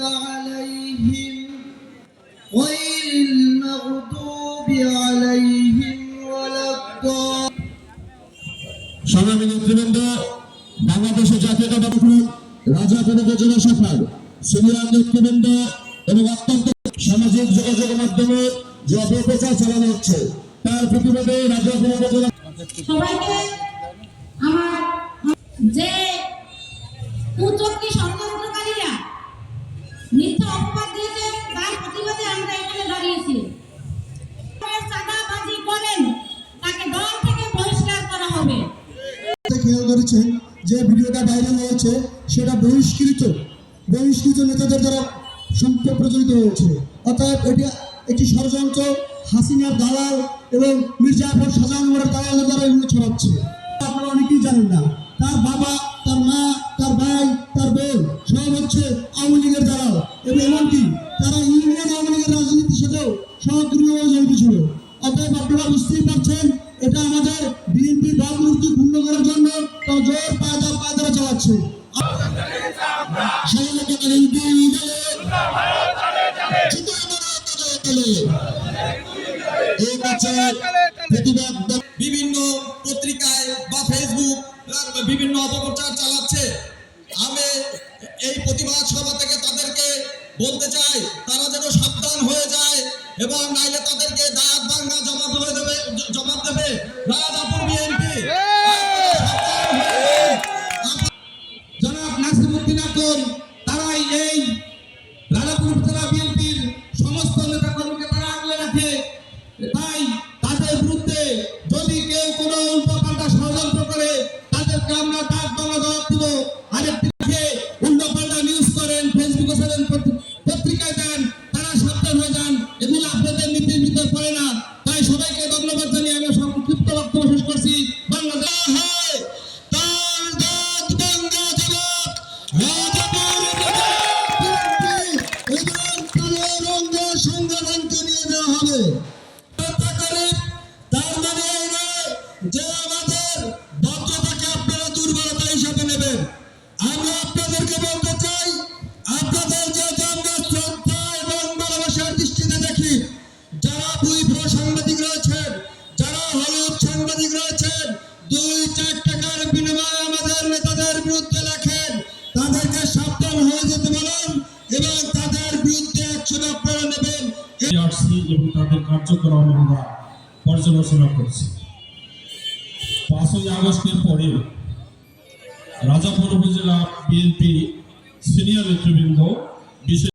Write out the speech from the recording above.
عليهم غير المغضوب عليهم ولا الضالين সংগ্রামী নেতৃবৃন্দ বাংলাদেশের জাতীয়তাবাদী ফ্রন্ট রাজাপুর উপজেলা শাখার সিনিয়র নেতৃবৃন্দ এবং অত্যন্ত সামাজিক যোগাযোগ মাধ্যমে যে অপপ্রচার চালানো হচ্ছে তার প্রতিবাদে রাজাপুর উপজেলা সবাইকে আমার যে কুচক্রি ষড়যন্ত্রকারীরা মিথ্যা যে ভিডিওটা ভাইরাল হয়েছে, সেটা বহিষ্কৃত। বহিষ্কৃত নেতাদের দ্বারা প্রচলিত হয়েছে। অর্থাৎ এটা একটি ষড়যন্ত্র, হাসিনার দালাল এবং মির্জাফর শাহজাহানের দালালের দ্বারা এগুলো ছড়াচ্ছে। আপনারা অনেকেই জানেন না, তার বাবা, তার মা, তার ভাই, তার বোন, সব হচ্ছে ইউনিয়ন আওয়ামী লীগের রাজনীতির সাথেও সক্রিয়ভাবে জড়িত ছিল অতএব আপনারা বুঝতেই পারছেন, এটা আমাদের বিএনপি ভাবমূর্তি ক্ষুণ্ণ করার জন্য তারা জোর পায়দা পায়দারা চালাচ্ছে। বিভিন্ন পত্রিকায় বা ফেসবুক বিভিন্ন অপপ্রচার চালাচ্ছে। আমি এই প্রতিবাদ সভা থেকে তাদেরকে বলতে চাই, তারা যেন সাবধান হয়ে যায় এবং নাইলে তাদেরকে দাঁত ভাঙ্গা জমা হয়ে দেবে জবাব দেবে। জনাব এই রাজাপুর বিএনপির সমস্ত নেতা কর্মীকে তারা আগলে রাখে। আমরা আপনাদেরকে বলতে চাই, আপনাদের যে আমরা দৃষ্টিতে দেখি, যারা দুই প্রো সাংবাদিক রয়েছেন, যারা হলুদ সাংবাদিক রয়েছেন, দুই চার টাকার বিনিময়ে আমাদের নেতাদের বিরুদ্ধে লেখেন, তাদেরকে সাবধান হয়ে যেতে বলেন এবং তাদের বিরুদ্ধে অ্যাকশন আপনারা নেবেন। এবং তাদের কার্যক্রম আমরা পর্যালোচনা করছি। পাঁচই আগস্টের পরে রাজাপুর উপজেলা বিএনপি সিনিয়র নেতৃবৃন্দ বিশেষ